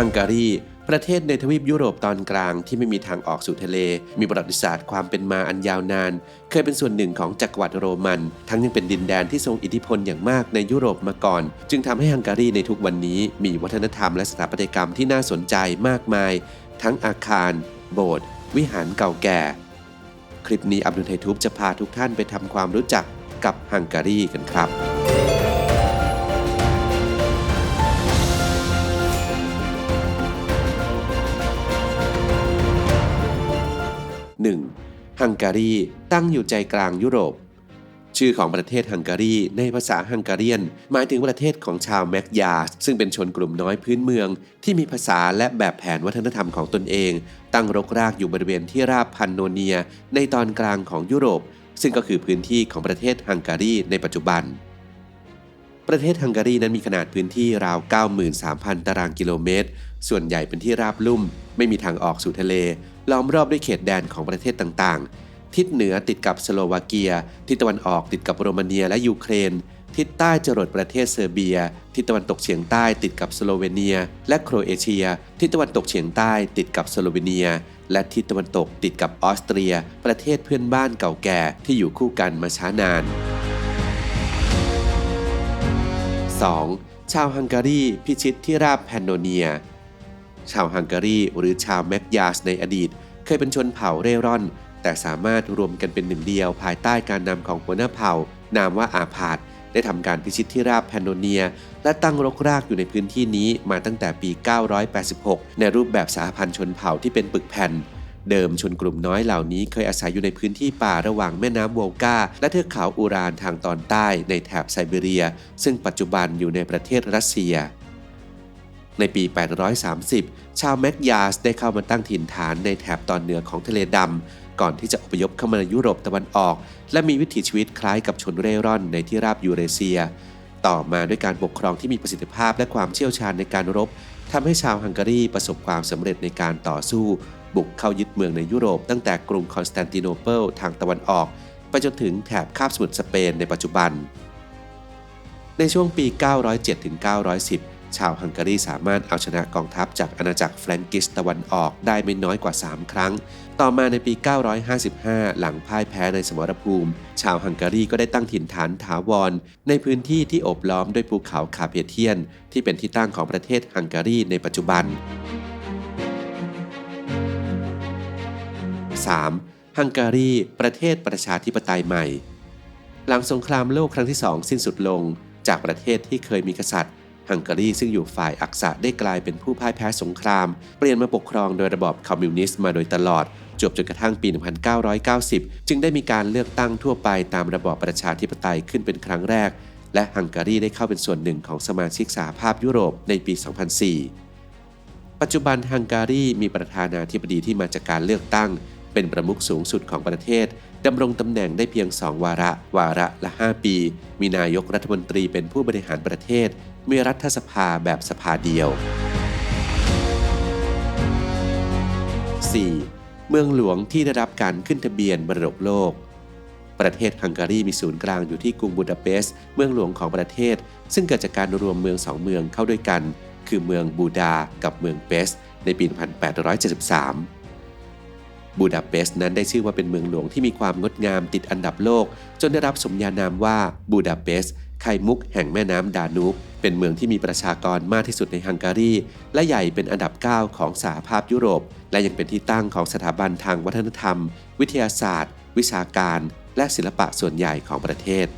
ฮังการี ประเทศในทวีปยุโรปตอนกลางที่ไม่มีทางออกสู่ทะเล มีประวัติศาสตร์ความเป็นมาอันยาวนาน เคยเป็นส่วนหนึ่งของจักรวรรดิโรมัน ทั้งยังเป็นดินแดนที่ทรงอิทธิพลอย่างมากในยุโรปมาก่อน จึงทำให้ฮังการีในทุกวันนี้มีวัฒนธรรมและสถาปัตยกรรมที่น่าสนใจมากมาย ทั้งอาคาร โบสถ์วิหารเก่าแก่ คลิปนี้อับดุลไททูบจะพาทุกท่านไปทำความรู้จักกับฮังการีกันครับ 1. ฮังการีตั้งอยู่ใจกลางยุโรป ชื่อของประเทศฮังการีในภาษาฮังการีนหมายถึงประเทศของชาวแมกยา ซึ่งเป็นชนกลุ่มน้อยพื้นเมือง ที่มีภาษาและแบบแผนวัฒนธรรมของตนเอง ตั้งรกรากอยู่บริเวณที่ราบพันโนเนีย ในตอนกลางของยุโรป ซึ่งก็คือพื้นที่ของประเทศฮังการีในปัจจุบันประเทศฮังการีนั้นมีขนาดพื้นที่ราว 93,000 ตารางกิโลเมตร ส่วนใหญ่เป็นที่ราบลุ่ม ไม่มีทางออกสู่ทะเล ล้อมรอบด้วยเขตแดนของประเทศต่างๆ ทิศเหนือติดกับสโลวาเกีย ทิศตะวันออกติดกับโรมาเนียและยูเครน ทิศใต้จรดประเทศเซอร์เบีย ทิศตะวันตกเฉียงใต้ติดกับสโลเวเนีย และโครเอเชีย ทิศตะวันตกเฉียงใต้ติดกับสโลเวเนีย และทิศตะวันตกติดกับออสเตรีย ประเทศเพื่อนบ้านเก่าแก่ที่อยู่คู่กันมาช้านาน 2. ชาวฮังการีพิชิตที่ราบแพนโนเนีย ชาวฮังการีหรือชาวแมกยาสในอดีต เคยเป็นชนเผ่าเร่ร่อน แต่สามารถรวมกันเป็นหนึ่งเดียวภายใต้การนำของหัวหน้าเผ่า นามว่าอาพาธได้ทำการพิชิตที่ราบแพนโนเนีย และตั้งรกรากอยู่ในพื้นที่นี้มาตั้งแต่ปี 986 ในรูปแบบสหพันธ์ชนเผ่าที่เป็นปึกแผ่นเดิมชนกลุ่มน้อยเหล่านี้เคยอาศัยอยู่ในพื้นที่ป่าระหว่างแม่น้ำโวลกาและเทือกเขาอูรานทางตอนใต้ในแถบไซบีเรีย ซึ่งปัจจุบันอยู่ในประเทศรัสเซีย ในปี 830 ชาวแมกยาสได้เข้ามาตั้งถิ่นฐานในแถบตอนเหนือของทะเลดำ ก่อนที่จะอพยพเข้ามาในยุโรปตะวันออก และมีวิถีชีวิตคล้ายกับชนเร่ร่อนในที่ราบยูเรเซีย ต่อมาด้วยการปกครองที่มีประสิทธิภาพและความเชี่ยวชาญในการรบทำให้ชาวฮังการีประสบความสำเร็จในการต่อสู้ บุกเข้ายึดเมืองในยุโรปตั้งแต่กรุงคอนสแตนติโนเปิลทางตะวันออกไปจนถึงแถบคาบสมุทรสเปนในปัจจุบัน ในช่วงปี 907-910 ชาวฮังการีสามารถเอาชนะกองทัพจากอาณาจักรแฟรงกิสตะวันออกได้ไม่น้อยกว่า 3 ครั้ง ต่อมาในปี 955 หลังพ่ายแพ้ในสมรภูมิ ชาวฮังการีก็ได้ตั้งถิ่นฐานถาวร ในพื้นที่ที่โอบล้อมด้วยภูเขาคาเพเทียน ที่เป็นที่ตั้งของประเทศฮังการีในปัจจุบัน 3. ฮังการี ประเทศประชาธิปไตยใหม่ หลังสงครามโลกครั้งที่สองสิ้นสุดลง จากประเทศที่เคยมีกษัตริย์ ฮังการีซึ่งอยู่ฝ่ายอักษะได้กลายเป็นผู้พ่ายแพ้สงคราม เปลี่ยนมาปกครองโดยระบอบคอมมิวนิสต์มาโดยตลอด จบจนกระทั่งปี 1990 จึงได้มีการเลือกตั้งทั่วไปตามระบอบประชาธิปไตยขึ้นเป็นครั้งแรก และฮังการีได้เข้าเป็นส่วนหนึ่งของสมาชิกสหภาพยุโรปในปี 2004 ปัจจุบันฮังการีมีประธานาธิบดีที่มาจากการเลือกตั้ง เป็นประมุขสูงสุดของประเทศดำรงตำแหน่งได้เพียง 2 วาระ วาระละ 5 ปี มีนายกรัฐมนตรีเป็นผู้บริหารประเทศ มีรัฐสภาแบบสภาเดียว 4. เมืองหลวงที่ได้รับการขึ้นทะเบียนมรดกโลก ประเทศฮังการีมีศูนย์กลางอยู่ที่กรุงบูดาเปสต์เมืองหลวงของประเทศ ซึ่งเกิดจากการรวมเมืองสองเมืองเข้าด้วยกัน คือเมืองบูดา กับเมืองเปสต์ในปี 1873 บูดาเปสต์นั้นได้ชื่อว่าเป็นเมืองหลวงที่มีความงดงามติดอันดับโลก จนได้รับสมญานามว่าบูดาเปสต์ ไข่มุกแห่งแม่น้ำดานูบ เป็นเมืองที่มีประชากรมากที่สุดในฮังการี และใหญ่เป็นอันดับ 9 ของสหภาพยุโรป และยังเป็นที่ตั้งของสถาบันทางวัฒนธรรม วิทยาศาสตร์ วิชาการ และศิลปะส่วนใหญ่ของประเทศ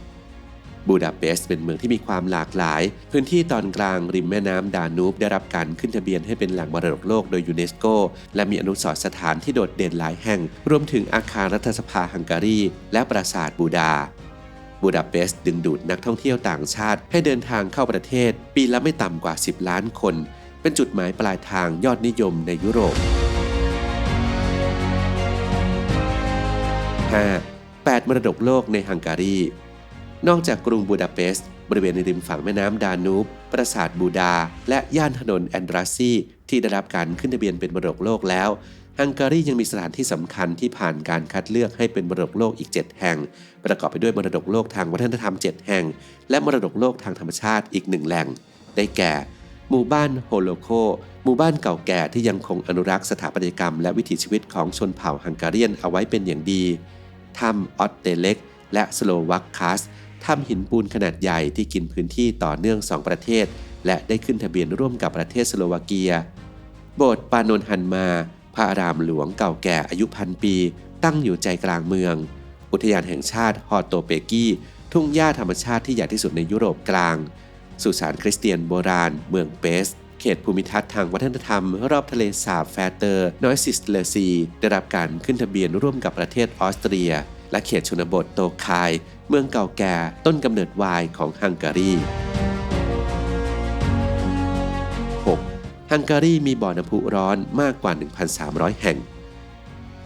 บูดาเปสต์เป็นเมืองที่มีความหลากหลาย พื้นที่ตอนกลางริมแม่น้ำดานูบได้รับการขึ้นทะเบียนให้เป็นแหล่งมรดกโลกโดยยูเนสโก และมีอนุสรณ์สถานที่โดดเด่นหลายแห่ง รวมถึงอาคารรัฐสภาฮังการี และปราสาทบูดา บูดาเปสต์ดึงดูดนักท่องเที่ยวต่างชาติ ให้เดินทางเข้าประเทศ ปีละไม่ต่ำกว่า 10 ล้านคน เป็นจุดหมายปลายทางยอดนิยมในยุโรป 5. 8มรดกโลกในฮังการี นอกจากกรุงบูดาเปสต์บริเวณริมฝั่งแม่น้ำดานูบ ปราสาทบูดา และย่านถนนแอนดราซีที่ได้รับการขึ้นทะเบียนเป็นมรดกโลกแล้ว ฮังการียังมีสถานที่สำคัญที่ผ่านการคัดเลือกให้เป็นมรดกโลกอีก 7 แห่ง ประกอบไปด้วยมรดกโลกทางวัฒนธรรม 7 แห่ง และมรดกโลกทางธรรมชาติอีกหนึ่งแหล่ง ได้แก่ หมู่บ้านโฮโลโค หมู่บ้านเก่าแก่ที่ยังคงอนุรักษ์สถาปัตยกรรม และวิถีชีวิตของชนเผ่าฮังการีนเอาไว้เป็นอย่างดี ถ้ำออตเตเล็ก และสโลวักคัส ถ้ำหินปูนขนาดใหญ่ที่กินพื้นที่ต่อเนื่องสองประเทศ และได้ขึ้นทะเบียนร่วมกับประเทศสโลวาเกีย โบสถ์ปานนฮันมา ระอารามหลวงเก่าแก่อายุพันปี ตั้งอยู่ใจกลางเมือง อุทยานแห่งชาติฮอตโตเปกี้ ทุ่งหญ้าธรรมชาติที่ใหญ่ที่สุดในยุโรปกลาง สุสานคริสเตียนโบราณ เมืองเปส เขตภูมิทัศน์ทางวัฒนธรรม รอบทะเลสาบแฟเตอร์ นอยซิสเลซี ได้รับการขึ้นทะเบียนร่วมกับประเทศออสเตรีย และเขตชนบทโตคาย เมืองเก่าแก่ต้นกำเนิดไวน์ของฮังการี ฮังการีมีบ่อน้ำพุร้อนมากกว่า 1,300 แห่ง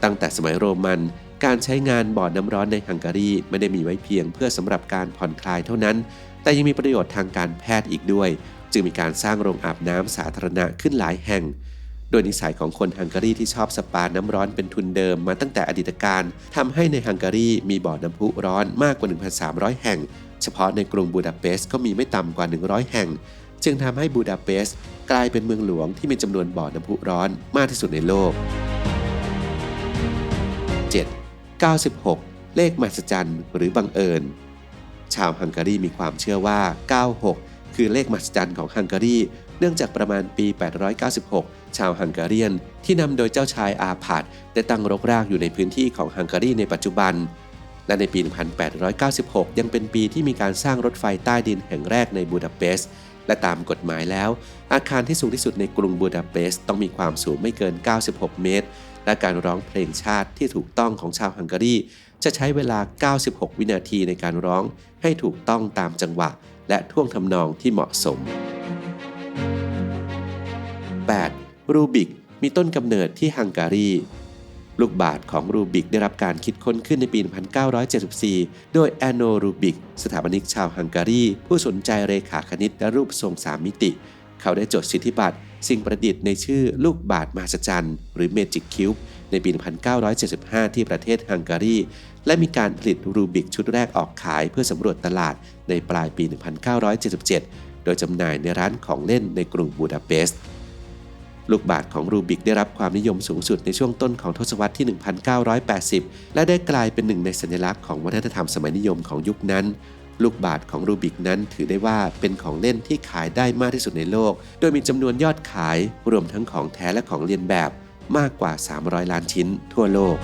ตั้งแต่สมัยโรมัน การใช้งานบ่อน้ำร้อนในฮังการีไม่ได้มีไว้เพียงเพื่อสำหรับการผ่อนคลายเท่านั้น แต่ยังมีประโยชน์ทางการแพทย์อีกด้วย จึงมีการสร้างโรงอาบน้ำสาธารณะขึ้นหลายแห่งโดยนิสัยของคนฮังการีที่ชอบสปาน้ำร้อนเป็นทุนเดิมมาตั้งแต่อดีตการทำให้ในฮังการีมีบ่อน้ำพุร้อนมากกว่า 1,300 แห่ง เฉพาะในกรุงบูดาเปสต์ก็มีไม่ต่ำกว่า 100 แห่ง จึงทำให้บูดาเปสต์กลายเป็นเมืองหลวงที่มีจำนวนบ่อน้ำพุร้อนมากที่สุดในโลก 7. 96 เลขมหัศจรรย์หรือบังเอิญ ชาวฮังการีมีความเชื่อว่า 96 คือเลขมหัศจรรย์ของฮังการี เนื่องจากประมาณปี 896 ชาวฮังการีนที่นำโดยเจ้าชายอาพาธได้ตั้งรกรากอยู่ในพื้นที่ของฮังการีในปัจจุบัน และในปี 1896 ยังเป็นปีที่มีการสร้างรถไฟใต้ดินแห่งแรกในบูดาเปสต์ และตามกฎหมายแล้ว อาคารที่สูงที่สุดในกรุงบูดาเปสต์ต้องมีความสูงไม่เกิน 96 เมตร และการร้องเพลงชาติที่ถูกต้องของชาวฮังการี จะใช้เวลา 96 วินาทีในการร้องให้ถูกต้องตามจังหวะ และท่วงทำนองที่เหมาะสม 8. รูบิกมีต้นกำเนิดที่ฮังการี ลูกบาศก์ของรูบิกได้รับการคิดค้นขึ้นในปี 1974 โดยแอนโนรูบิก สถาปนิกชาวฮังการี ผู้สนใจเรขาคณิตและรูปทรงสามมิติ เขาได้จดสิทธิบัตรสิ่งประดิษฐ์ในชื่อลูกบาศก์มหัศจรรย์ หรือ Magic Cube ในปี 1975 ที่ประเทศฮังการี และมีการผลิตรูบิกชุดแรกออกขายเพื่อสำรวจตลาดในปลายปี 1977 โดยจำหน่ายในร้านของเล่นในกรุงบูดาเปสต์ ลูกบาศก์ของรูบิกได้รับความนิยมสูงสุดในช่วงต้นของทศวรรษที่ 1980 และได้กลายเป็นหนึ่งในสัญลักษณ์ของวัฒนธรรมสมัยนิยมของยุคนั้น ลูกบาศก์ของรูบิกนั้นถือได้ว่าเป็นของเล่นที่ขายได้มากที่สุดในโลก โดยมีจำนวนยอดขายรวมทั้งของแท้และของเลียนแบบมากกว่า 300 ล้านชิ้นทั่วโลก